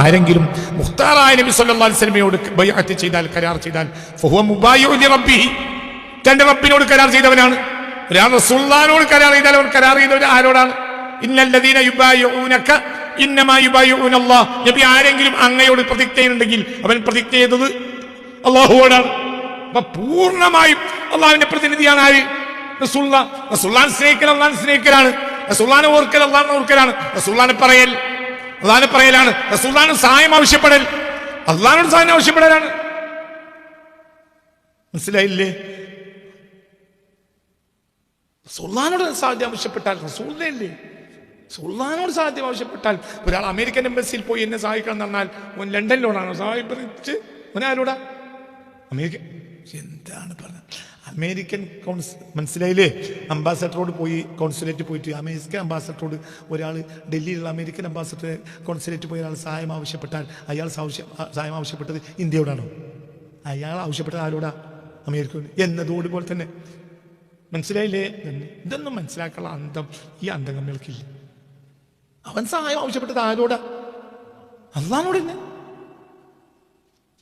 ആരെങ്കിലും മുഖ്താറായ നബി സല്ലല്ലാഹു അലൈഹി വസല്ലമയോട് ബൈഅത്ത് ചെയ്താൽ കരാർ ചെയ്താൽ തന്റെ റബ്ബിനോട് കരാർ ചെയ്തവനാണ്. ഒരാൾ റസൂലുള്ളാഹിനോട് കരാർ ചെയ്താൽ അവർ കരാർ ചെയ്തവർ ആരോടാണ്? ഇന്നല്ലദീന യുബായിഉനക ഇന്നമാ യുബായിഉന അല്ലാഹ് നബി ആരെങ്കിലും അങ്ങയോട് പ്രതിജ്ഞ ചെയ്യുന്നുണ്ടെങ്കിൽ അവൻ പ്രതിജ്ഞ ചെയ്തത് അള്ളാഹുവോടാണ് അപ്പൊ പൂർണമായും അള്ളാഹുവിന്റെ പ്രതിനിധിയാണ് ആര്? റസൂള്ള റസൂള്ളാൻ സ്നേഹിക്കൽ അള്ളാൻ സ്നേഹിക്കലാണ്. റസൂള്ളാനെ ഓർക്കൽ അള്ളാഹിനെ ഓർക്കലാണ്. റസൂള്ളാനെ പറയൽ അള്ളാഹിനെ പറയലാണ് റസൂള്ളാനും സഹായം ആവശ്യപ്പെടൽ. അള്ളാഹിനോട് സഹായം ആവശ്യപ്പെടലാണ്. മനസ്സിലായില്ലേ? സുൽത്താനോട് സാധ്യം ആവശ്യപ്പെട്ടാൽ റസൂലിനല്ലേ? സുൽത്താനോട് സാധ്യം ആവശ്യപ്പെട്ടാൽ ഒരാൾ അമേരിക്കൻ എംബസിയിൽ പോയി എന്നെ സഹായിക്കണം എന്ന് ഓൻ ലണ്ടനിലോടാണോ. സഹായിപ്പിച്ച് ഓനാരോടാ അമേരിക്ക എന്താണ് പറഞ്ഞത്? അമേരിക്കൻ കൗൺസ് മനസ്സിലായില്ലേ? അംബാസഡറോട് പോയി കോൺസുലേറ്റ് പോയിട്ട് അമേരിക്കൻ അംബാസഡറോട് ഒരാൾ ഡൽഹിയിലുള്ള അമേരിക്കൻ അംബാസഡർ കോൺസുലേറ്റ് പോയി ഒരാൾ സഹായം ആവശ്യപ്പെട്ടാൽ അയാൾ സഹായം ആവശ്യപ്പെട്ടത് ഇന്ത്യയോടാണോ? അയാൾ ആവശ്യപ്പെട്ടത് ആരോടാ? അമേരിക്ക എന്നതോടുപോലെ തന്നെ. മനസ്സിലായില്ലേ? ഇതൊന്നും മനസ്സിലാക്കാനുള്ള അന്തം ഈ അന്തം കമ്മികൾക്കില്ല അവൻ സഹായം ആവശ്യപ്പെട്ടത് ആരോടാ? അള്ളഹാനോട് തന്നെ.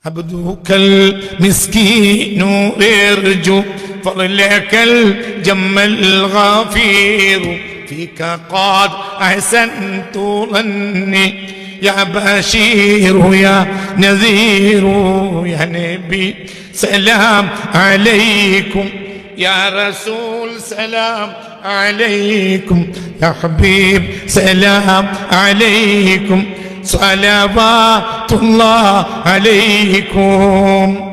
عبدك المسكين يرجو فضلك الجم الغفير فيك قد أحسنت ظني يا بشير يا نذير يا نبي سلام عليكم يا رسول سلام عليكم يا حبيب سلام عليكم അലൈക്കും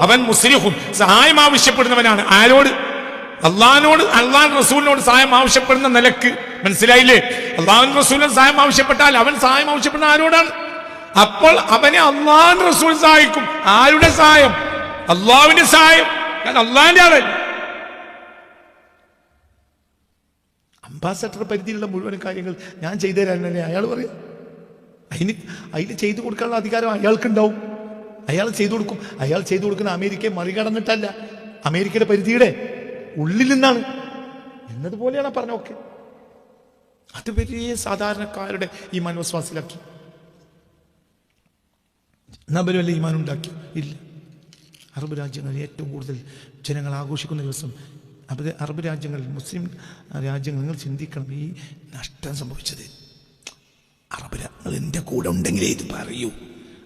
അവൻ മുസ്ലിഹും സഹായം ആവശ്യപ്പെടുന്നവനാണ്. ആരോട്? അള്ളഹാനോട് അള്ളാൻ റസൂലിനോട് സഹായം ആവശ്യപ്പെടുന്ന നിലയ്ക്ക്. മനസ്സിലായില്ലേ? അള്ളാഹൻ റസൂലിന് സഹായം ആവശ്യപ്പെട്ടാൽ അവൻ സഹായം ആവശ്യപ്പെടുന്ന ആരോടാണ്? അപ്പോൾ അവനെ അള്ളാഹൻ റസൂൽ സഹായിക്കും. ആരുടെ സഹായം? അള്ളാവിന്റെ സഹായം. ഞാൻ അള്ളാഹിന്റെ ആളല്ലേ. അംബാസഡർ പരിധിയിലുള്ള മുഴുവൻ കാര്യങ്ങൾ ഞാൻ ചെയ്തു തരാനല്ലേ അയാൾ പറയാം. അതിന് അതിന് ചെയ്തു കൊടുക്കാനുള്ള അധികാരം അയാൾക്കുണ്ടാവും. അയാൾ ചെയ്തു കൊടുക്കും. അയാൾ ചെയ്തു കൊടുക്കുന്ന അമേരിക്കയെ മറികടന്നിട്ടല്ല. അമേരിക്കയുടെ പരിധിയുടെ ഉള്ളിൽ നിന്നാണ്. എന്നതുപോലെയാണ് പറഞ്ഞൊക്കെ അത് വലിയ സാധാരണക്കാരുടെ ഈ മനോസ്വാസിലാക്കി നബലും വല്ല ഈമാൻ ഉണ്ടാക്കി ഇല്ല. അറബ് രാജ്യങ്ങളിൽ ഏറ്റവും കൂടുതൽ ജനങ്ങൾ ആഘോഷിക്കുന്ന ദിവസം അറബ് അറബ് രാജ്യങ്ങളിൽ മുസ്ലിം രാജ്യങ്ങൾ നിങ്ങൾ ചിന്തിക്കണം ഈ നഷ്ടം സംഭവിച്ചത്. അറബ് രാജ്യങ്ങൾ എന്റെ കൂടെ ഉണ്ടെങ്കിലേ ഇത് പറയൂ.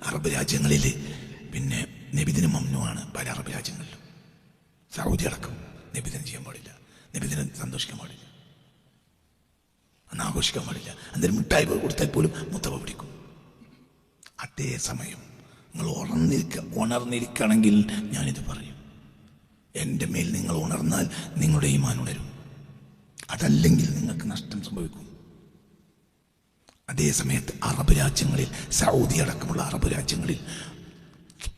അറബ് രാജ്യങ്ങളിൽ പിന്നെ നിബിദിന് മമ്നുവാണ് പല അറബ് രാജ്യങ്ങളിലും. സൗദി അടക്കം നിബിദിനം ചെയ്യാൻ പാടില്ല നിബിദിനം സന്തോഷിക്കാൻ പാടില്ല. അന്ന് ആഘോഷിക്കാൻ പാടില്ല. അന്നേരം മിഠായി കൊടുത്താൽ പോലും മുത്തവ പിടിക്കും. അതേ സമയം നിങ്ങൾ ഉണർന്നിരിക്കുക ഉണർന്നിരിക്കണമെങ്കിൽ ഞാനിത് പറയും. എന്റെ മേൽ നിങ്ങൾ ഉണർന്നാൽ നിങ്ങളുടെ ഈമാൻ ഉണരും. അതല്ലെങ്കിൽ നിങ്ങൾക്ക് നഷ്ടം സംഭവിക്കും. അതേസമയത്ത് അറബ് രാജ്യങ്ങളിൽ സൗദി അടക്കമുള്ള അറബ് രാജ്യങ്ങളിൽ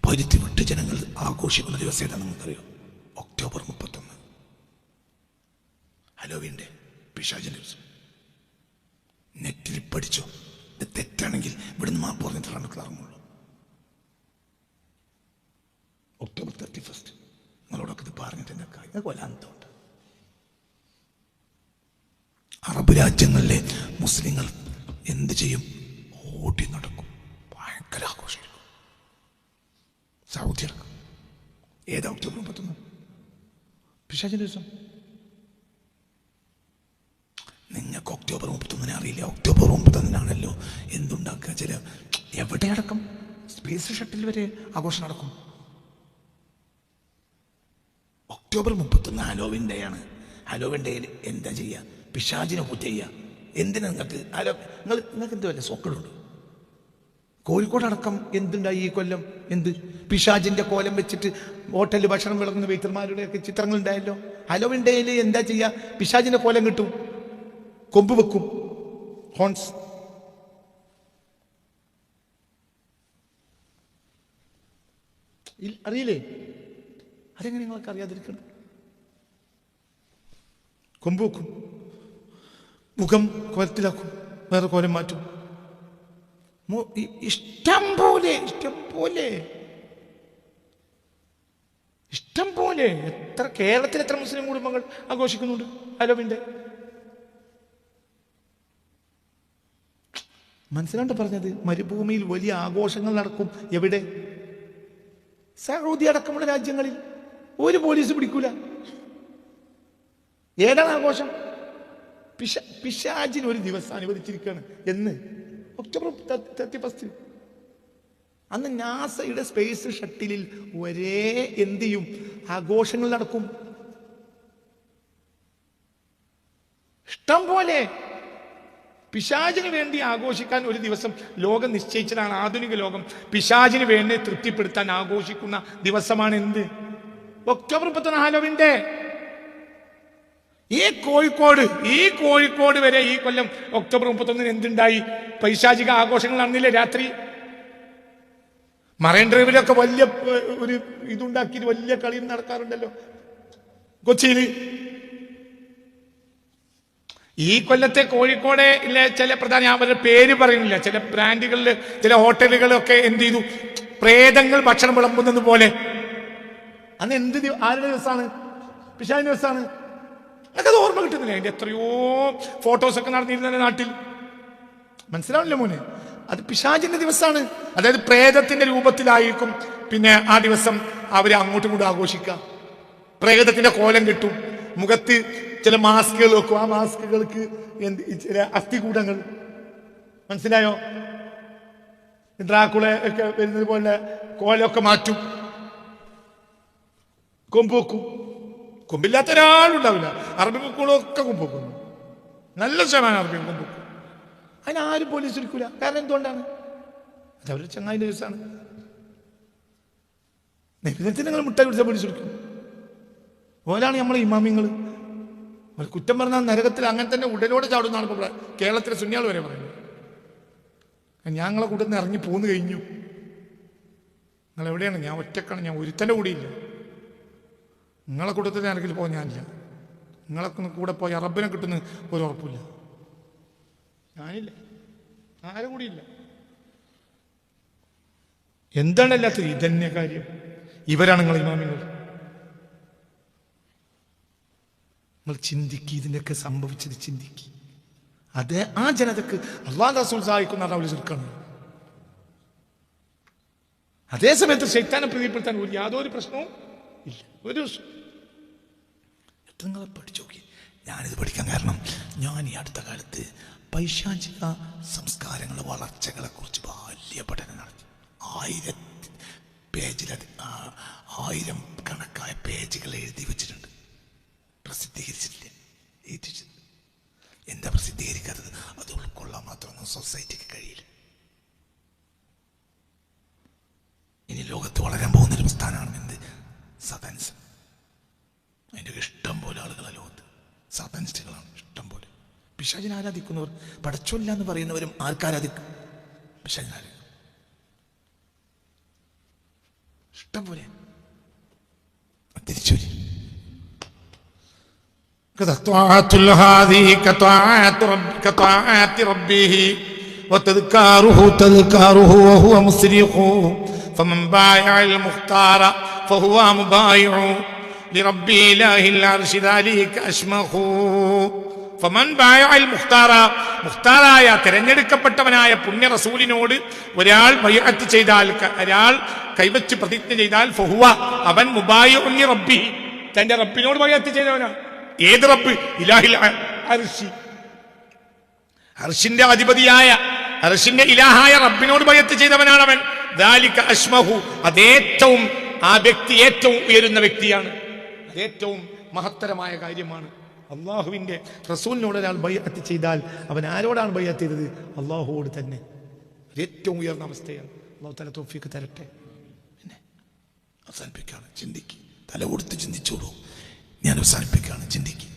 പരുത്തി വിട്ട് ജനങ്ങൾ ആഘോഷിക്കുന്ന ദിവസം ഏതാ നിങ്ങൾക്കറിയോ ഒക്ടോബർ മുപ്പത്തൊന്ന്. ഹലോവിന്റെ പിശാചിന്റെ ദിവസം. നെറ്റിൽ പഠിച്ചോ? ഇത് തെറ്റാണെങ്കിൽ ഇവിടുന്ന് മാപ്പ് പറഞ്ഞിട്ടുള്ള നമുക്ക് ഇറങ്ങുള്ളൂ ഒക്ടോബർ തേർട്ടി ഫസ്റ്റ് നിങ്ങളോടൊക്കെ ഇത് എന്റെ കാര്യം അറബ് രാജ്യങ്ങളിലെ മുസ്ലിങ്ങൾ എന്ത് ചെയ്യും? ഓടി നടക്കും. ഭയങ്കര ആഘോഷിക്കും. സൗദി അടക്കം ഏതാ ഒക്ടോബർ മുപ്പത്തൊന്ന്? പിശാചിന്റെ ദിവസം. നിങ്ങൾക്ക് ഒക്ടോബർ മുപ്പത്തൊന്നിനെ അറിയില്ല. ഒക്ടോബർ മുപ്പത്തൊന്നിനാണല്ലോ എന്തുണ്ടാക്കുക? ചില എവിടെ അടക്കം. സ്പേസ് ഷട്ടിൽ വരെ ആഘോഷം നടക്കും. ഒക്ടോബർ മുപ്പത്തൊന്ന് ഹലോവിൻ ഡേ ആണ് ഹലോവിൻ ഡേയിൽ എന്താ ചെയ്യുക പിശാചിനെ പൂജ ചെയ്യുക എന്തിനാ നിങ്ങൾക്ക് ഹലോ നിങ്ങൾ നിങ്ങൾക്ക് എന്ത് വല്ല സോക്കളുണ്ട് കോഴിക്കോടടക്കം എന്തുണ്ടായി ഈ കൊല്ലം? എന്ത്? പിശാജിന്റെ കോലം വെച്ചിട്ട് ഹോട്ടലിൽ ഭക്ഷണം ഒക്കെ ചിത്രങ്ങൾ ഉണ്ടായല്ലോ ഹലോവിൻ ഡേയിൽ എന്താ ചെയ്യുക പിശാജിന്റെ കോലം കിട്ടും. കൊമ്പ് വെക്കും. ഹോൺസ്. അറിയില്ലേ? അതെങ്ങനെ നിങ്ങൾക്ക് അറിയാതിരിക്കണം? കൊമ്പൂക്കും മുഖം കോലത്തിലാക്കും വേറെ കോലം മാറ്റും. ഇഷ്ടം പോലെ ഇഷ്ടം പോലെ. ഇഷ്ടം പോലെ. എത്ര കേരളത്തിൽ എത്ര മുസ്ലിം കുടുംബങ്ങൾ ആഘോഷിക്കുന്നുണ്ട്? അലോവിന്റെ മനസ്സിലാണ്ട് പറഞ്ഞത് മരുഭൂമിയിൽ വലിയ ആഘോഷങ്ങൾ നടക്കും എവിടെ? സൗദി അടക്കമുള്ള രാജ്യങ്ങളിൽ. ഒരു പോലീസ് പിടിക്കൂല. ഏതാണ് ആഘോഷം? പിശ പിശാചിന് ഒരു ദിവസം അനുവദിച്ചിരിക്കുകയാണ്. എന്ന്? ഒക്ടോബർ തേർട്ടി ഫസ്റ്റ് അന്ന് നാസയുടെ സ്പേസ് ഷട്ടിലിൽ ഒരേ എന്ത് ചെയ്യും ആഘോഷങ്ങൾ നടക്കും. ഇഷ്ടം പോലെ പിശാചിന് വേണ്ടി ആഘോഷിക്കാൻ ഒരു ദിവസം ലോകം നിശ്ചയിച്ചതാണ് ആധുനിക ലോകം. പിശാചിന് വേണ്ടി തൃപ്തിപ്പെടുത്താൻ ആഘോഷിക്കുന്ന ദിവസമാണ് എന്ത്? ഒക്ടോബർ മുപ്പത്തിനാലോവിന്റെ ഈ കോഴിക്കോട് ഈ കോഴിക്കോട് വരെ ഈ കൊല്ലം ഒക്ടോബർ മുപ്പത്തൊന്നിന് എന്തുണ്ടായി? പൈശാചിക ആഘോഷങ്ങൾ നടന്നില്ലേ രാത്രി. മറൈൻ ഡ്രൈവിലൊക്കെ വലിയ ഒരു ഇതുണ്ടാക്കി വലിയ കളി നടക്കാറുണ്ടല്ലോ. കൊച്ചിയിൽ ഈ കൊല്ലത്തെ കോഴിക്കോടിലെ ചില പ്രധാന അവരുടെ പേര് പറയുന്നില്ല. ചില ബ്രാൻഡുകളിൽ ചില ഹോട്ടലുകളൊക്കെ എന്ത് ചെയ്തു? പ്രേതങ്ങൾ ഭക്ഷണം വിളമ്പുന്നത് പോലെ അന്ന് എന്ത് ആരുടെ ദിവസമാണ് പിശാചിന്റെ ദിവസമാണ് എനിക്കത് ഓർമ്മ കിട്ടുന്നില്ല? അതിന്റെ എത്രയോ ഫോട്ടോസൊക്കെ നടന്നിരുന്ന നാട്ടിൽ. മനസ്സിലാവില്ല മോനെ? അത് പിശാചിന്റെ ദിവസമാണ് അതായത് പ്രേതത്തിന്റെ രൂപത്തിലായിരിക്കും പിന്നെ ആ ദിവസം അവരെ അങ്ങോട്ടും ഇങ്ങോട്ടും ആഘോഷിക്കുക. പ്രേതത്തിന്റെ കോലം കിട്ടും. മുഖത്ത് ചില മാസ്കുകൾ വെക്കും. ആ മാസ്കുകൾക്ക് എന്ത് ചില അസ്ഥികൂടങ്ങൾ. മനസ്സിലായോ? ഡ്രാക്കുള ഒക്കെ വരുന്നത് പോലെ കോലമൊക്കെ മാറ്റും. കൊമ്പ് കൊമ്പില്ലാത്ത കൊമ്പില്ലാത്ത ഒരാളുണ്ടാവില്ല അറബി ബുക്കുകളൊക്കെ കൊമ്പോക്കുന്നു നല്ല ശതമാനം അറബി കൊമ്പോക്കും അതിനാരും പോലീസ് എടുക്കൂല കാരണം എന്തുകൊണ്ടാണ്? അത് അവരുടെ ചങ്ങായിന്റെ ദിവസമാണ് നിബിധത്തിന് നിങ്ങൾ മുട്ട പിടിച്ച പോലീസ് എടുക്കും ഓരാണ് നമ്മളെ ഇമാമിങ്ങൾ കുറ്റം പറഞ്ഞാൽ നരകത്തിൽ അങ്ങനെ തന്നെ ഉടലോടെ ചാടുന്നാണ് ഇപ്പോൾ കേരളത്തിലെ സുന്യാൾ വരെ പറയുന്നത്. ഞങ്ങളെ കൂട്ടത്തിൽ നിന്ന് ഇറങ്ങി പോന്നു കഴിഞ്ഞു. നിങ്ങൾ എവിടെയാണ് ഞാൻ ഒറ്റക്കാണ്. ഞാൻ ഒരുത്തന്റെ കൂടിയില്ല. നിങ്ങളെ കൂട്ടത്തിൽ ആരെങ്കിലും പോകാൻ ഞാനില്ല. നിങ്ങളൊക്കെ കൂടെ പോയി അറബിനെ കിട്ടുന്ന ഒരു ഉറപ്പില്ല. ഞാനില്ല. ആരും കൂടിയില്ല എന്താണ് അല്ലാത്തത് ഇതന്നെ കാര്യം? ഇവരാണ് നിങ്ങൾ ഇമാമിങ്ങൾ നിങ്ങൾ ചിന്തിക്കി ഇതിന്റെയൊക്കെ സംഭവിച്ചത് ചിന്തിക്കി. അത് ആ ജനതക്ക് അള്ളാഹ് റസൂൽ സഹായിക്കുന്ന അവൾ ചെറുക്കാണ് അതേസമയത്ത് ശൈത്താനെ പ്രീതിപ്പെടുത്താൻ ഒരു യാതൊരു പ്രശ്നവും ഇല്ല. ഒരു നിങ്ങൾ പഠിച്ചു നോക്കി. ഞാനിത് പഠിക്കാൻ കാരണം ഞാൻ ഈ അടുത്ത കാലത്ത് പൈശാചിക സംസ്കാരങ്ങളുടെ വളർച്ചകളെ കുറിച്ച് വലിയ പഠനം നടത്തി. ആയിരത്തി ആ- ആയിരം കണക്കായ പേജുകൾ എഴുതി വെച്ചിട്ടുണ്ട് പ്രസിദ്ധീകരിച്ചിട്ടില്ല എഴുതിച്ചിട്ടുണ്ട് എന്താ പ്രസിദ്ധീകരിക്കാത്തത് അത് ഉൾക്കൊള്ളാൻ മാത്രമൊന്നും സൊസൈറ്റിക്ക് കഴിയില്ല ഇനി ലോകത്ത് വളരാൻ പോകുന്ന ഒരു പ്രസ്ഥാനമാണ് എന്ത് സതൻസ് അതിന്റെ ഇഷ്ടം പോലെ ആളുകളാണ് ലോകത്ത് സാത്താനിസ്റ്റുകളാണ് ഇഷ്ടം പോലെ പിശാചിനെ ആരാധിക്കുന്നവർ പടച്ചൊല്ല എന്ന് പറയുന്നവരും ആർക്കാരാധിക്കും പിശാചിനെ ആരാധിക്കും ഇഷ്ടം പോലെ തിരിച്ചു വരും كطاعة هذه كطاعة رب كطاعة ربه وتذكاره تذكاره وهو مسرق فمن بايع المختار فهو مبايع لرب إله العرش ذلك أشمخ ഫമൻ ബായഅൽ മുഖ്താറ മുഖ്താറായ തിരഞ്ഞെടുക്കപ്പെട്ടവനായ പുണ്യ റസൂലിനോട് ഒരാൾ ബൈഅത്ത് ചെയ്താൽ ഒരാൾ കൈവച്ച് പ്രതിജ്ഞ ചെയ്താൽ ഫഹുവ അവൻ മുബായി റബ്ബി. തന്റെ റബ്ബിനോട് ബൈഅത്ത് ചെയ്തവനാണ് ഏത് റബ്ബ്? ഇലാഹിൽ അർഷി അർഷിന്റെ അധിപതിയായ അർഷിന്റെ ഇലാഹായ റബ്ബിനോട് ബൈഅത്ത് ചെയ്തവനാണ് അവൻ. ദാലിക അശ്മഹു. അതേറ്റവും ആ വ്യക്തി ഏറ്റവും ഉയരുന്ന വ്യക്തിയാണ്. അതേറ്റവും മഹത്തരമായ കാര്യമാണ്. അള്ളാഹുവിന്റെ റസൂലിനോട് ഒരാൾ ബൈഅത്ത് ചെയ്താൽ അവൻ ആരോടാണ് ബൈഅത്ത് ചെയ്തത് അള്ളാഹുവോട് തന്നെ അത് ഏറ്റവും ഉയർന്ന അവസ്ഥയാണ് അള്ളാഹു തല തോഫിക്ക് തരട്ടെ പിന്നെ അവസാനിപ്പിക്കുകയാണ് ചിന്തിക്ക് തല കൊടുത്ത് ചിന്തിച്ചോളൂ ഞാൻ അവസാനിപ്പിക്കുകയാണ് ചിന്തിക്ക്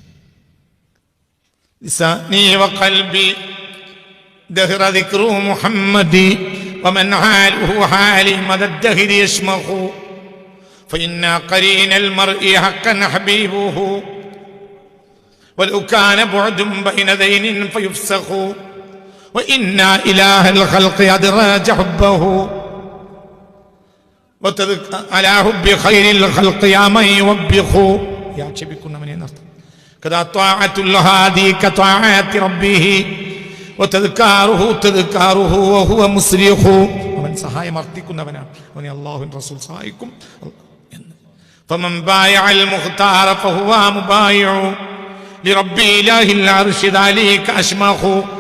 لساني وقلبي دهر ذكر محمد ومن حاله حالي مدى الدهر يشمخ فإن قرين المرء حقا حبيبه ولو كان بعد بين ذين فيفسخ وإن إله الخلق أدراج حبه وتذك- على حب خير الخلق يا من يوبخ യാക്ഷേപിക്കുന്നവനെ എന്നർത്ഥം كذا طاعة الهادي كطاعة ربه وتذكاره تذكاره وهو مسرخ അവൻ സഹായം അർത്ഥിക്കുന്നവനാണ് അവനെ അള്ളാഹു റസൂൽ സഹായിക്കും എന്ന്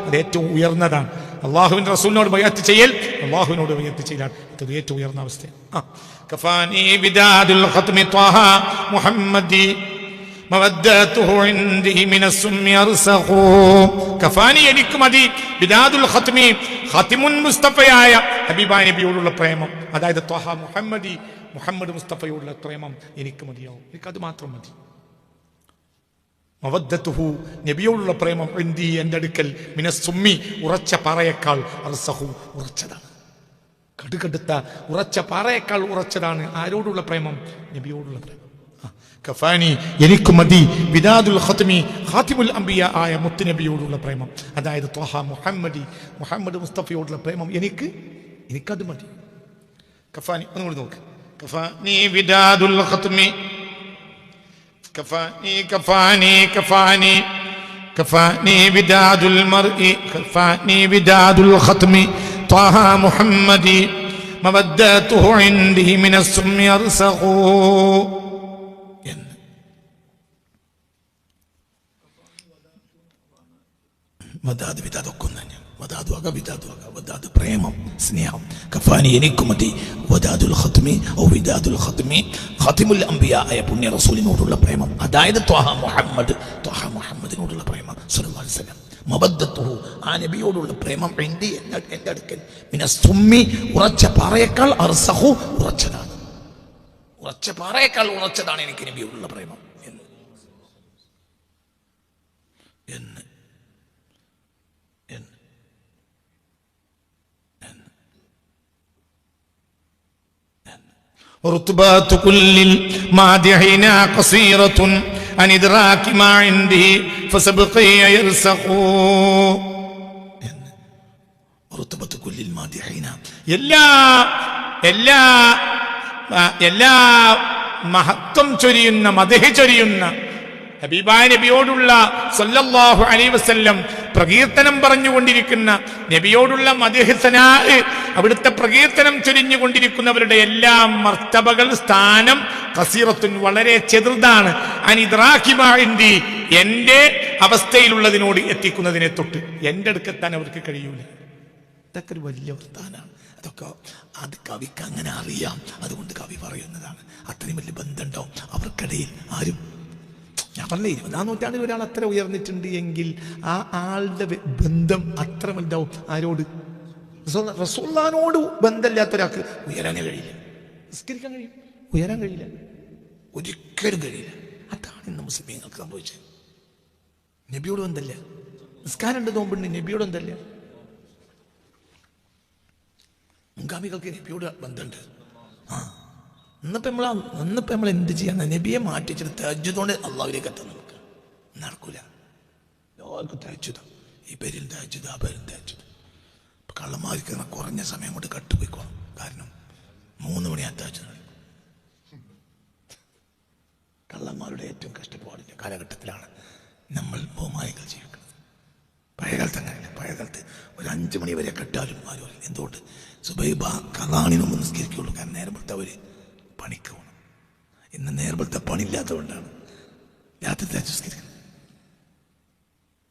അത് ഏറ്റവും ഉയർന്നതാണ്. അള്ളാഹുവിന്റെ റസൂലിനോട് ബയ്യത്ത് ചെയ്യൽ അള്ളാഹുവിനോട് ബയ്യത്ത് ചെയ്യലാണ്. ഇത് ഏറ്റവും ഉയർന്ന അവസ്ഥയാണ്. ആ. കഫാനി ബിദാദുൽ ഖത്മി ത്വാഹ മുഹമ്മദി മവദ്ദത്തുഹു ഇൻദി മിനസ്സുമ്മി അർസഖു കഫാനി എനിക്ക് മതി ബിദാദുൽ ഖത്മി ഖാതിമുൻ മുസ്തഫയായ ഹബീബാ നബിയോടുള്ള പ്രേമം. അതായത് ത്വഹ മുഹമ്മദി മുഹമ്മദ് മുസ്തഫയോടുള്ള പ്രേമം എനിക്ക് മതിയാവും. എനിക്കത് മാത്രം മതി. മവദ്ദത്തുഹു നബിയോടുള്ള പ്രേമം എന്തി എന്റെ അടുക്കൽ. മിനസ്സുമ്മി ഉറച്ച പാറയേക്കാൾ അർസഹു ഉറച്ചതാണ്. കടുകടുത്ത ഉറച്ച പാറയേക്കാൾ ഉറച്ചതാണ് ആരോടുള്ള പ്രേമം? നബിയോടുള്ള പ്രേമം. കഫാനി എനിക്ക് മതി. വിദാദുൽ ഖത്മി ഖാത്തിമുൽ അംബിയ ആയ മുത്തുനബിയോടുള്ള പ്രേമം. അതായത് ത്വഹ മുഹമ്മദി മുഹമ്മദ് മുസ്തഫയോടുള്ള പ്രേമം എനിക്ക് എനിക്കത് മതി. കഫാനി ഒന്നുകൂടി നോക്ക്. കഫാനി വിദാദുൽ ഖത്മി كفاني كفاني كفاني كفاني بداد المرء كفاني بداد الختم طه محمد مودته عندي من السم يرسخ എന്ന്. വദാദ് വിദാദ് ഒക്കെ ഒന്ന് വദാദു അക വിദാദു അക വദാദ് പ്രേമം സ്നേഹം. കഫാനി എനിക്ക് മതി. വദാദുൽ ഖത്മി ഓ വിദാദുൽ ഖത്മി. ഖാത്തിമുൽ അംബിയ ആയ റസൂലിനോടുള്ള പ്രേമം. അതായത് ത്വഹ മുഹമ്മദ് ത്വഹ മുഹമ്മദിനോടുള്ള പ്രേമം. സല്ലല്ലാഹു അലൈഹി വസല്ലം. മബദ്ദത്തുഹു ആ നബിയോടുള്ള പ്രേമം എന്റെ എന്റെ അടുക്കൽ. പിന്നെ സുമ്മി ഉറച്ച പാറയേക്കാൾ അർസഹു ഉറച്ചതാണ്. ഉറച്ച പാറയേക്കാൾ ഉറച്ചതാണ് എനിക്ക് നബിയോടുള്ള പ്രേമം എന്ന് എന്ന് എന്ന് رتبات كل المادحين قصيرة عن إدراك ما عنده فسبقي يرسخ ഋത്തുബത്ത് കുല്ലിൽ മാതിഹീന എല്ലാ എല്ലാ ആ, എല്ലാ മഹത്വം ചൊരിയുന്ന മതഹ ചൊരിയുന്ന ഹബീബായ നബിയോടുള്ള സല്ലല്ലാഹു അലൈഹി വസല്ലം പ്രകീർത്തനം പറഞ്ഞുകൊണ്ടിരിക്കുന്ന നബിയോടുള്ള മദഹസനാ അവിടുത്തെ പ്രകീർത്തനം ചൊരിഞ്ഞുകൊണ്ടിരിക്കുന്നവരുടെ എല്ലാ മർത്തബകൾ സ്ഥാനം കസീറത്തുൻ വളരെ ചെറുതാണ്. അനിദ്രാഖിമാണ്ടി എന്റെ അവസ്ഥയിലുള്ളതിനോട് എത്തിക്കുന്നതിനെ തൊട്ട് എന്റെ അടുക്കെത്താൻ അവർക്ക് കഴിയൂല. ഇതൊക്കെ ഒരു വലിയ വൃത്താനാണ് അതൊക്കെ അത് കവിക്ക് അങ്ങനെ അറിയാം. അതുകൊണ്ട് കവി പറയുന്നതാണ്. അത്രയും വലിയ ബന്ധമുണ്ടാവും അവർക്കിടയിൽ ആരും ഞാൻ പറഞ്ഞേ ഇരുപതാം നൂറ്റാണ്ടിൽ ഒരാൾ അത്ര ഉയർന്നിട്ടുണ്ട് എങ്കിൽ ആ ആളുടെ ബന്ധം അത്ര വലുതാവും. ആരോട്? റസൂല്ലാനോട് ബന്ധമില്ലാത്ത ഒരാൾക്ക് ഉയരാനേ കഴിയില്ല. നിസ്കരിക്കാൻ കഴിയും. ഉയരാൻ കഴിയില്ല. ഒരിക്കലും കഴിയില്ല. അതാണ് ഇന്ന് മുസ്ലിമീങ്ങൾക്ക് സംഭവിച്ചത്. നബിയോട് ബന്ധമില്ല. നിസ്കാരം ഉണ്ട് നോമ്പുണ്ട്. നബിയോട് ബന്ധമില്ല. മുൻഗാമികൾക്ക് നബിയോട് ബന്ധമുണ്ട്. ആ. ഇന്നിപ്പോൾ നമ്മൾ ഇന്നിപ്പോൾ നമ്മൾ എന്ത് ചെയ്യാന്ന് നബിയെ മാറ്റിച്ചിട്ട് തജ്ജുദോണ്ട് അള്ളാഹുലേക്ക് എത്താൻ നമുക്ക് നടക്കൂല. എല്ലാവർക്കും തജ്ജുദം ഈ പേരിൽ തേജ്ജുത ആ പേരിൽ തജ്ജുദ് ഇപ്പം കള്ളന്മാർക്ക് കുറഞ്ഞ സമയം കൊണ്ട് കട്ടുപോയിക്കോണം കാരണം മൂന്ന് മണി അത്താഴ്ച കള്ളന്മാരുടെ ഏറ്റവും കഷ്ടപ്പാടിന്റെ കാലഘട്ടത്തിലാണ് നമ്മൾ ബഹുമാനങ്ങൾ ജീവിക്കുന്നത്. പഴയകാലത്ത് അങ്ങനെയല്ല. പഴയകാലത്ത് ഒരു അഞ്ച് മണി വരെ കെട്ടാലും ആരും. എന്തുകൊണ്ട്? സുബൈബ കലാണിന് മുമ്പ് നിസ്കരിക്കുള്ളൂ. കാരണം നേരം അവർ പണിക്ക് പോകണം ഇന്ന് നേരമ്പളത്തെ പണിയില്ലാത്തതുകൊണ്ടാണ് രാത്രി നിസ്കരിക്കുന്നത്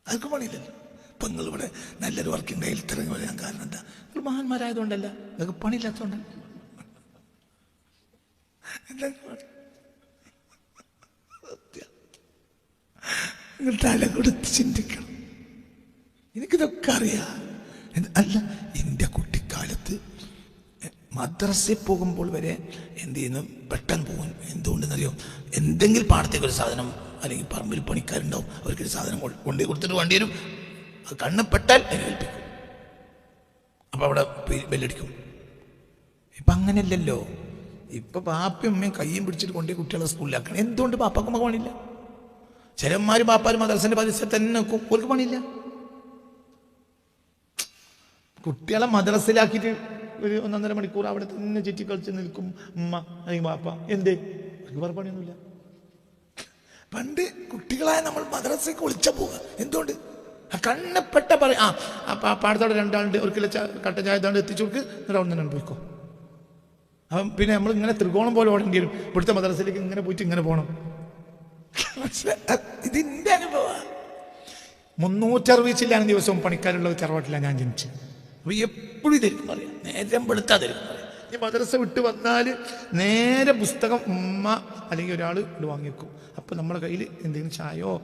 അതൊക്കെ പണിയില്ലല്ലോ. ഇപ്പം നിങ്ങൾ ഇവിടെ നല്ലൊരു വർക്കിംഗ് ഡേയിൽ തിറങ്ങി വരാൻ കാരണം എന്താ? നിങ്ങൾ മഹാന്മാരായതുകൊണ്ടല്ല. നിങ്ങൾക്ക് പണിയില്ലാത്തതുകൊണ്ടല്ല. നിങ്ങൾ തല കൊടുത്ത് ചിന്തിക്കണം. എനിക്കിതൊക്കെ അറിയാം. അല്ല എന്റെ കുട്ടിക്കാലത്ത് മദ്രസയിൽ പോകുമ്പോൾ വരെ എന്ത് ചെയ്യുന്നു? പെട്ടെന്ന് പോകും. എന്തുകൊണ്ടെന്നറിയോ? എന്തെങ്കിലും പാടത്തേക്ക് ഒരു സാധനം അല്ലെങ്കിൽ പറമ്പിൽ പണിക്കാരുണ്ടാവും അവർക്കൊരു സാധനം കൊ- കൊണ്ടുപോയി കൊടുത്തിട്ട് വണ്ടി വരും. അത് കണ്ണ് പെട്ടാൽ അതിനെ ഏൽപ്പിക്കും. അപ്പം അവിടെ ബെല്ലടിക്കും. ഇപ്പം അങ്ങനെയല്ലല്ലോ. ഇപ്പൊ ബാപ്പയും അമ്മയും കയ്യും പിടിച്ചിട്ട് കൊണ്ടുപോയി കുട്ടികളെ സ്കൂളിലാക്കണം. എന്തുകൊണ്ട് ബാപ്പാക്കും പണിയില്ല? ചിലന്മാർ ബാപ്പാരും മദ്രസന്റെ പരിസരത്ത് തന്നെ നിൽക്കും പണിയില്ല. കുട്ടികളെ മദ്രസയിലാക്കിയിട്ട് ഒരു ഒന്നൊന്നര മണിക്കൂർ അവിടെ തന്നെ ചുറ്റിക്കളിച്ച് നിൽക്കും ഉമ്മ അല്ലെങ്കിൽ വാപ്പ. എന്തേ? അവർക്ക് വേറെ പണിയൊന്നുമില്ല പണ്ട് കുട്ടികളായ നമ്മൾ മദ്രസയ്ക്ക് ഒളിച്ച പോവുക. എന്തുകൊണ്ട്? ആ കണ്ണപ്പെട്ട പറ ആ അപ്പം പാടത്തോടെ രണ്ടാളുണ്ട്. ഒരു കിലോ കട്ട ചായ ഇതാണ്ട് എത്തിച്ചു കൊടുക്ക്. എന്നിട്ട് അവിടെ നിന്ന് പോയിക്കോ. അപ്പം പിന്നെ നമ്മൾ ഇങ്ങനെ ത്രികോണം പോലെ ഓടേണ്ടി വരും. ഇവിടുത്തെ മദ്രസയിലേക്ക് ഇങ്ങനെ പോയിട്ട് ഇങ്ങനെ പോകണം ഇതിന്റെ അനുഭവമാണ് മുന്നൂറ്ററുപത് ചില്ലാണ് ദിവസവും പണിക്കാരുള്ള ഒരു തറവാട്ടിലാണ് ഞാൻ ജനിച്ചത്. അപ്പൊ എപ്പോഴും തരും പറയാം. നേരം വെളുത്താതായിരിക്കും പറയാം. ഈ മദ്രസ വിട്ട് വന്നാൽ നേരെ പുസ്തകം ഉമ്മ അല്ലെങ്കിൽ ഒരാൾ ഇവിടെ വാങ്ങിക്കും അപ്പം നമ്മുടെ കയ്യിൽ എന്തെങ്കിലും ചായയോ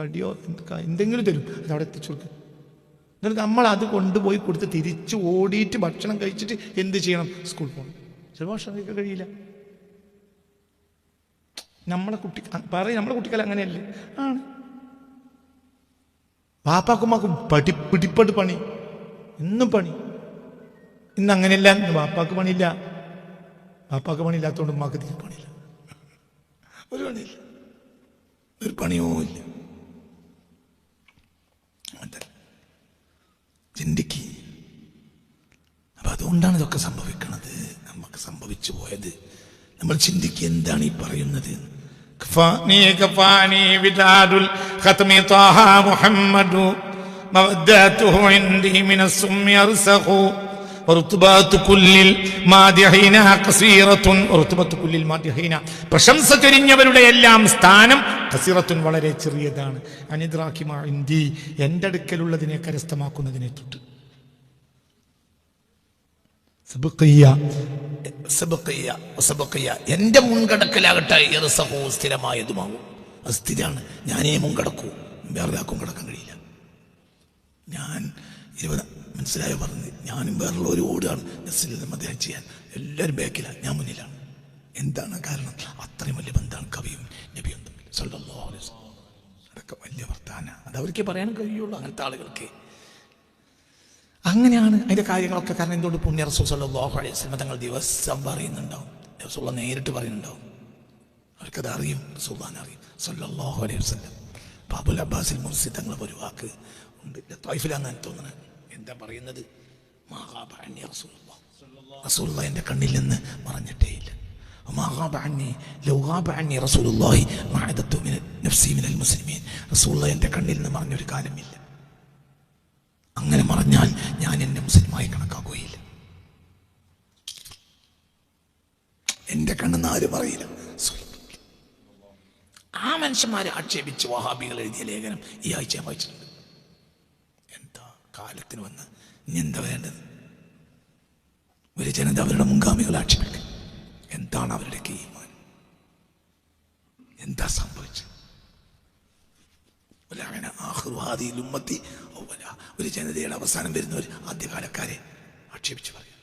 കടിയോ എന്തെങ്കിലും തരും. അത് അവിടെ എത്തിച്ചു കൊടുക്കും. എന്നിട്ട് നമ്മൾ അത് കൊണ്ടുപോയി കൊടുത്ത് തിരിച്ച് ഓടിയിട്ട് ഭക്ഷണം കഴിച്ചിട്ട് എന്ത് ചെയ്യണം? സ്കൂളിൽ പോകണം. ചില ഭക്ഷണം കഴിക്കാൻ കഴിയില്ല. നമ്മളെ കുട്ടി പറയും നമ്മളെ കുട്ടിക്കാലം അങ്ങനെയല്ലേ? ആണ്. പാപ്പാക്കുമാക്കും പടി പണി. ഇന്നും പണി. ഇന്ന് അങ്ങനെയല്ല ഇന്ന് വാപ്പാക്ക് പണിയില്ല. ബാപ്പാക്ക് പണിയില്ലാത്തതുകൊണ്ട് ഉമ്മാക്ക് തീരെ പണിയില്ല. ഒരു പണിയില്ല. ഒരു പണിയോ ഇല്ല. ചിന്തിക്ക് അപ്പൊ അതുകൊണ്ടാണ് ഇതൊക്കെ സംഭവിക്കുന്നത് നമുക്ക് സംഭവിച്ചു പോയത്. നമ്മൾ ചിന്തിക്ക് എന്താണ് ഈ പറയുന്നത്. കഫാനി കഫാനി വിദാദുൽ ഖത്മി ത്വാഹ മുഹമ്മദു. موداته عندي من السم يرسخ ورتبات كل المادحين قصيرة ورتبة كل المادحين പ്രശംസ ചൊരിഞ്ഞവരുടെ എല്ലാം സ്ഥാനം കസീറത്തുൻ വളരെ ചെറിയതാണ് അനിദ്രാക്കിമാ ഇന്ത്യ എൻ്റെ അടുക്കലുള്ളതിനെ കരസ്ഥമാക്കുന്നതിനെ തൊട്ട് സബഖിയ സബഖിയ സബഖിയ എൻ്റെ മുൻകടക്കലാകട്ടെ ഇറസഹോ സ്ഥിരമായതുമാകും അത് സ്ഥിരമാണ് ഞാനേ മുൻകടക്കൂ വേറെ ആർക്കും കടക്കാൻ കഴിയില്ല ഞാൻ ഇരുപത് മനസ്സിലായോ? പറഞ്ഞത് ഞാനും വേറുള്ള ഒരു ഓടുകയാണ് ബസ്സിൽ നിന്നും അദ്ദേഹം ചെയ്യാൻ എല്ലാവരും ബാക്കിലാണ് ഞാൻ മുന്നിലാണ് എന്താണ് കാരണം? അത്രയും വലിയ ബന്ധമാണ് കവിയും നബിയും തമ്മിൽ. സല്ലല്ലാഹു അലൈഹി. അതൊക്കെ വലിയ വർത്താന. അത് അവർക്ക് പറയാനും കഴിയുള്ളൂ അങ്ങനത്തെ ആളുകൾക്ക്. അങ്ങനെയാണ് അതിന്റെ കാര്യങ്ങളൊക്കെ കാരണം എന്തുകൊണ്ട് പുണ്യ റസൂൽ സല്ലല്ലാഹു അലൈഹി വസല്ലം തങ്ങൾ ദിവസം പറയുന്നുണ്ടാവും? റസൂള്ള നേരിട്ട് പറയുന്നുണ്ടാവും. അവർക്കത് അറിയും സുൽത്താൻ അറിയും. സല്ലല്ലാഹു അലൈഹി വസല്ലം. ബാബുൽ അബ്ബാസിൽ മുർസി തങ്ങളെ ഒരു വാക്ക് ഉണ്ട്. തോയ്ഫിലാന്നാണ് തോന്നുന്നത് എന്താ പറയുന്നത്? മാഹാബാനി റസൂലുള്ള. റസൂലുള്ള എന്റെ കണ്ണിൽ നിന്ന് പറഞ്ഞിട്ടേ ഇല്ല എന്റെ കണ്ണിൽ നിന്ന് മറഞ്ഞൊരു കാലമില്ല. അങ്ങനെ മറഞ്ഞാൽ ഞാൻ എന്നെ മുസ്ലിമായി കണക്കാക്കുകയില്ല. എന്റെ കണ്ണെന്ന് ആര് പറയില്ല ആ മനുഷ്യന്മാരെ ആക്ഷേപിച്ച് വഹാബികൾ എഴുതിയ ലേഖനം ഈ ആഴ്ച വായിച്ചിട്ടുണ്ട്. കാലത്തിന് വന്ന് ഇനി എന്താ വേണ്ടത്? ഒരു ജനത അവരുടെ മുൻഗാമികളെ ആക്ഷേപിക്കും എന്താണ് അവരുടെ കീമാൻ എന്താ സംഭവിച്ചത്? ഉമ്മത്തി. ഒരു ജനതയുടെ അവസാനം വരുന്നവർ ആദ്യകാലക്കാരെ ആക്ഷേപിച്ച് പറയും.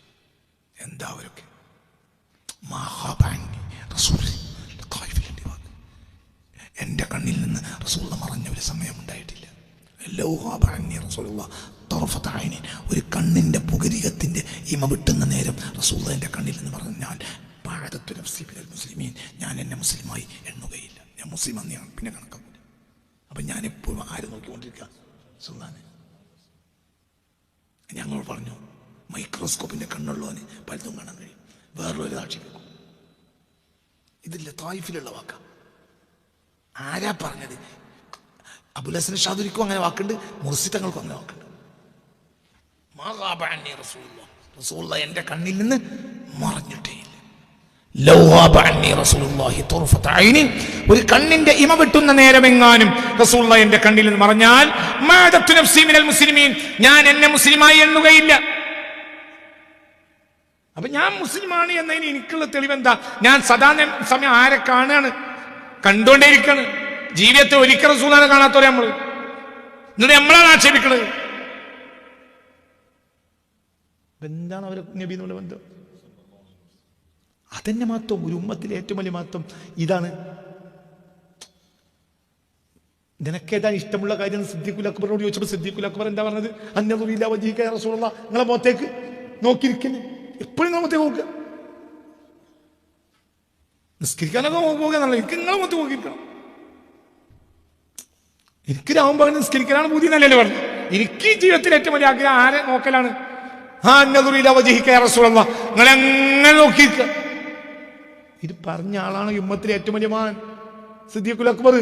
എന്താ അവരൊക്കെ. എന്റെ കണ്ണിൽ നിന്ന് റസൂൽ മറഞ്ഞ ഒരു സമയം ഉണ്ടായിട്ടില്ല. റസൂലുള്ള. ഒരു കണ്ണിന്റെ പുകരികത്തിന്റെ ഇമ വിട്ടുന്ന നേരം റസൂള്ളതിന്റെ കണ്ണിൽ എന്ന് പറഞ്ഞാൽ പാഴത്തു നഫ്സി മിനൽ മുസ്ലിമീൻ ഞാൻ എന്നെ മുസ്ലിമായി എണ്ണുകയില്ല. ഞാൻ മുസ്ലിം അന്നെയാണ് പിന്നെ കണക്കാവില്ല അപ്പം ഞാൻ എപ്പോഴും ആര് നോക്കിക്കൊണ്ടിരിക്കുക സുൽത്താനെ ഞങ്ങൾ പറഞ്ഞു മൈക്രോസ്കോപ്പിന്റെ കണ്ണുള്ളവന് പലതും കാണാൻ കഴിയും. വേറൊരു ആക്ഷേപിക്കും ഇതില്ല തായിഫിലുള്ള വാക്ക. ആരാ പറഞ്ഞത്? അബുലസൻ ഷാദുരിക്കും അങ്ങനെ വാക്കുണ്ട്. മുർസിത്തങ്ങൾക്കും അങ്ങനെ വാക്കുണ്ട്. റസൂലുള്ളാഹ് എന്റെ കണ്ണിൽ നിന്ന് ഐനിൻ. ഒരു കണ്ണിന്റെ ഇമ വെട്ടുന്ന നേരമെങ്ങാനും റസൂള്ള എന്റെ കണ്ണിൽ നിന്ന് മറഞ്ഞാൽ മുസ്ലിമീൻ. ഞാൻ എന്നെ മുസ്ലിമായി എണ്ണുകയില്ല. അപ്പൊ ഞാൻ മുസ്ലിമാണ് എന്നതിന് എനിക്കുള്ള തെളിവെന്താ? ഞാൻ സദാ സമയം ആരെ കാണുകയാണ്? കണ്ടുകൊണ്ടേയിരിക്കാണ്. ജീവിതത്തിൽ ഒരിക്കൽ റസൂലാനെ കാണാത്തവരെ നമ്മൾ എന്നിട്ട് നമ്മളാണ് ആക്ഷേപിക്കുന്നത് എന്താണ് അവരെ നബി എന്നുള്ള ബന്ധം? അതന്നെ മാത്രം ഒരു ഉമ്മത്തിലെ ഏറ്റവും വലിയ മാത്രം ഇതാണ്. നിനക്കേതാ ഇഷ്ടമുള്ള കാര്യം സിദ്ദീഖുൽ അക്ബറിനോട് ചോദിച്ചപ്പോൾ സിദ്ദീഖുൽ അക്ബർ എന്താ പറഞ്ഞത്? അന്നതുമില്ല വജീക റസൂലുള്ള നിങ്ങളെ മുഖത്തേക്ക് നോക്കിയിരിക്കുന്നു. എപ്പോഴും മുഖത്തേക്ക് നോക്കുക. നിസ്കരിക്കാനൊക്കെ പോകുക എന്നല്ല നിങ്ങളെ മുഖത്ത് നോക്കിയിരിക്കണം. എനിക്ക് രാവും പകൽ നിസ്കരിക്കലാണ് ബുദ്ധി നല്ലല്ലേ പറഞ്ഞു. എനിക്ക് ജീവിതത്തിൽ ഏറ്റവും വലിയ ആഗ്രഹം ആരെ നോക്കലാണ്? ആ അന്നതുറിയിൽ വജിഹിക്ക റസൂലല്ല. നിങ്ങൾ എങ്ങനെ ഇത് പറഞ്ഞ ആളാണ് യുമ്മത്തിലെ ഏറ്റവും വലിയ മാൻ സിദ്ദീഖുൽ അക്ബർ.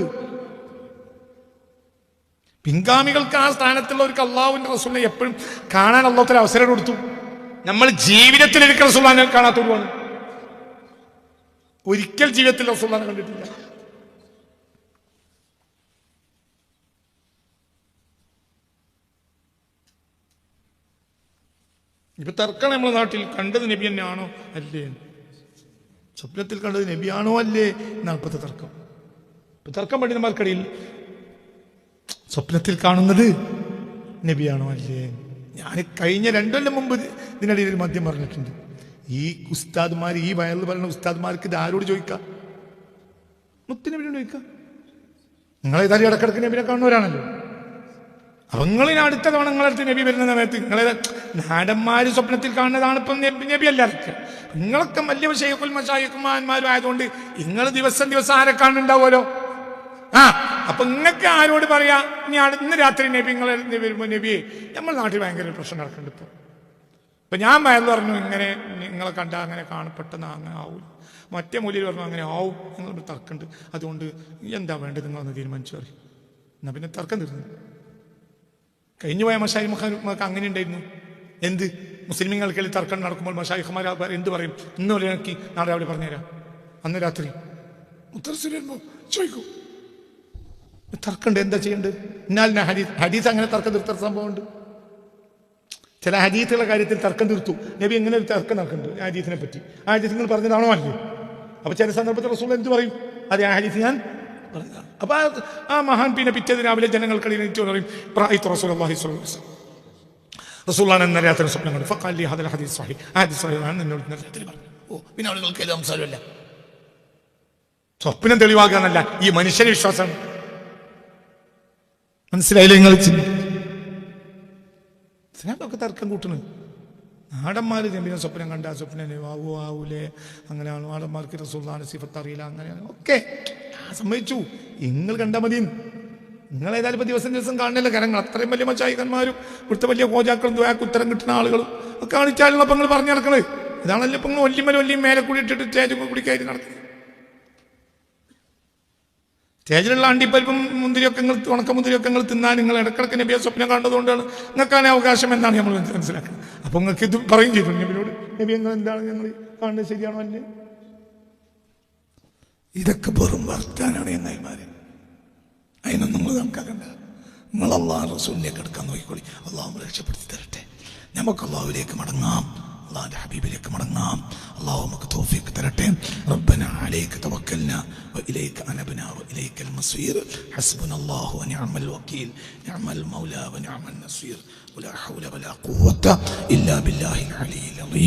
പിൻഗാമികൾക്ക് ആ സ്ഥാനത്തുള്ളവർക്ക് അള്ളാഹുവിന്റെ റസൂലിനെ എപ്പോഴും കാണാൻ അള്ളാഹത്തിന് അവസരം കൊടുത്തു. നമ്മൾ ജീവിതത്തിൽ എനിക്ക് റസൂലാനെ കാണാത്തൊരുവാണ് ഒരിക്കൽ ജീവിതത്തിൽ റസൂലാനെ കണ്ടിട്ടില്ല. ഇപ്പൊ തർക്കണം നമ്മുടെ നാട്ടിൽ കണ്ടത് നബി തന്നെയാണോ അല്ലേ? സ്വപ്നത്തിൽ കണ്ടത് നബിയാണോ അല്ലേ? എന്നാണ് ഇപ്പോഴത്തെ തർക്കം. ഇപ്പൊ തർക്കം പണ്ഡിതന്മാർക്കിടയിൽ സ്വപ്നത്തിൽ കാണുന്നത് നബിയാണോ അല്ലേ? ഞാൻ കഴിഞ്ഞ രണ്ടൊല്ലം മുമ്പ് ഇതിനിടയിൽ ഒരു മദ്യം പറഞ്ഞിട്ടുണ്ട്. ഈ ഉസ്താദ്മാർ ഈ വയറിൽ പറയുന്ന ഉസ്താദ്മാർക്ക് ഇത് ആരോട് ചോദിക്കാം? മുത്തിനബിനോട് ചോദിക്കാം. നിങ്ങളെ ഇതാരും ഇടക്കിടക്ക് നബിനെ കാണുന്നവരാണല്ലോ. അപ്പൊ നിങ്ങളിന് അടുത്ത തവണ നിങ്ങളടുത്ത് നബി വരുന്ന സമയത്ത് നിങ്ങളെ നാടന്മാര് സ്വപ്നത്തിൽ കാണുന്നതാണ് ഇപ്പം നബി നബി എല്ലാവർക്കും നിങ്ങളൊക്കെ വലിയ ഷെയ്ഖുൽ ആയതുകൊണ്ട് നിങ്ങൾ ദിവസം ദിവസം ആരെ കാണുന്നുണ്ടാവുമല്ലോ? ആ അപ്പൊ നിങ്ങൾക്ക് ആരോട് പറയാ? ഇനി അടുത്ത രാത്രി നബി നിങ്ങളെ വരുമ്പോ നബിയെ നമ്മുടെ നാട്ടിൽ ഭയങ്കര പ്രശ്നം നടക്കുന്നുണ്ട് ഇപ്പൊ. ഇപ്പൊ ഞാൻ വയറിൽ പറഞ്ഞു ഇങ്ങനെ നിങ്ങളെ കണ്ട അങ്ങനെ കാണപ്പെട്ടെന്ന് അങ്ങനെ ആവും മറ്റേ മൂല്യം പറഞ്ഞു അങ്ങനെ ആവും. എന്നൊരു തർക്കമുണ്ട്. അതുകൊണ്ട് എന്താ വേണ്ടത്? നിങ്ങളൊന്ന് തീരുമാനിച്ചു പറയും. എന്നാ പിന്നെ തർക്കം തീർന്നു കഴിഞ്ഞു പോയ മഷായിമാർക്ക് അങ്ങനെ ഉണ്ടായിരുന്നു. എന്ത്? മുസ്ലിമീങ്ങൾക്കിടയിൽ തർക്കം നടക്കുമ്പോൾ മഷായിഹുമാർ എന്ത് പറയും? ഇന്ന് വരെയാക്കി നാളെ അവിടെ പറഞ്ഞുതരാം. അന്ന് രാത്രി. ചോദിക്കൂ. തർക്കമുണ്ട് എന്താ ചെയ്യേണ്ടത്? എന്നാൽ ഹദീസ് ഹദീസ് അങ്ങനെ തർക്കം തീർത്ത സംഭവമുണ്ട്. ചില ഹദീസുകളുടെ കാര്യത്തിൽ തർക്കം തീർത്തു. നബി എങ്ങനെ ഒരു തർക്കം നടക്കുന്നുണ്ട്. ഹദീസിനെ പറ്റി. ആ ഹരീസ് നിങ്ങൾ പറഞ്ഞതാണോ അല്ലേ? അപ്പൊ ചില സന്ദർഭത്തിൽ റസൂൽ എന്ത് പറയും? അതെ ആ ഹരീസ് ഞാൻ പറഞ്ഞതാണ് അപ്പൊ ആ- മഹാൻ പിന്നെ പിറ്റേ രാവിലെ ജനങ്ങൾക്കിടയിൽ പറയും സ്വപ്നം കണ്ടു. ഹദീസ് ഓ സ്വപ്നം ഈ മനുഷ്യ വിശ്വാസം മനസ്സിലായില്ലേ നിങ്ങൾ? സ്നേഹമൊക്കെ തർക്കം കൂട്ടണ് നാടന്മാർ ചെമ്പിനെ സ്വപ്നം കണ്ട സ്വപ്നം ആവോ ആവൂലേ? അങ്ങനെയാണ് നാടന്മാർക്ക് റസൂള്ളാണ് സിഫത്ത് അറിയില്ല അങ്ങനെയാണ്. ഞാൻ സമ്മതിച്ചു. നിങ്ങൾ കണ്ടാൽ മതി. നിങ്ങൾ ഏതായാലും ഇപ്പൊ ദിവസം ദിവസം കാണുന്നില്ല. കാരണങ്ങൾ അത്രയും വലിയ മച്ചായികന്മാരും ഇവിടുത്തെ വലിയ കോജാക്കളും ദ്വാക്ക് ഉത്തരം കിട്ടുന്ന ആളുകളും ഒക്കെ കാണിച്ചാലുള്ള നിങ്ങൾ പറഞ്ഞു നടക്കണത്. ഇതാണല്ലോ ഇപ്പൊ ഒല്ലിമല വലിയ മേലെ കൂടി ഇട്ടിട്ട് സ്റ്റേജ് കൂടി കയറി നടക്കുന്നത്. സ്റ്റേജിലുള്ള അണ്ടിപ്പരിപ്പും മുന്തിരിയൊക്കെ നിങ്ങൾ ഉണക്ക മുന്തിരിയൊക്കെ നിങ്ങൾ തിന്നാൻ നിങ്ങൾ ഇടക്കിടക്ക് നബിയെ സ്വപ്നം കണ്ടതുകൊണ്ടാണ് നിങ്ങൾക്കാണ് അവകാശം എന്നാണ് നമ്മൾ മനസ്സിലാക്കുന്നത്. അപ്പൊ നിങ്ങൾക്ക് ഇത് പറയും ചെയ്തു. നബിയോട് നബി നിങ്ങൾ എന്താണ് ഞങ്ങൾ കാണുന്നത് ശരിയാണോ അല്ലേ? ഇതൊക്കെ വെറും വർത്താനാണ് എന്നായിമാരെ അതിനൊന്നും നിങ്ങൾ കണക്കാക്കണ്ട നിങ്ങൾ അള്ളാഹ് റസൂലിലേക്ക് എടുക്കാൻ നോക്കിക്കോളി അള്ളാഹു രക്ഷപ്പെടുത്തി തരട്ടെ നമുക്ക് അള്ളാഹുവിലേക്ക് മടങ്ങാം അള്ളാഹിന്റെ ഹബീബിലേക്ക് മടങ്ങാം അള്ളാഹു നമുക്ക് തോഫിക്ക് തരട്ടെ റബ്ബന അലൈക്ക് തവക്കൽന وإليك أنبنا وإليك المصير حسبنا الله ونعم الوكيل نعم المولى ونعم النصير ولا حول ولا قوة إلا بالله العلي العظيم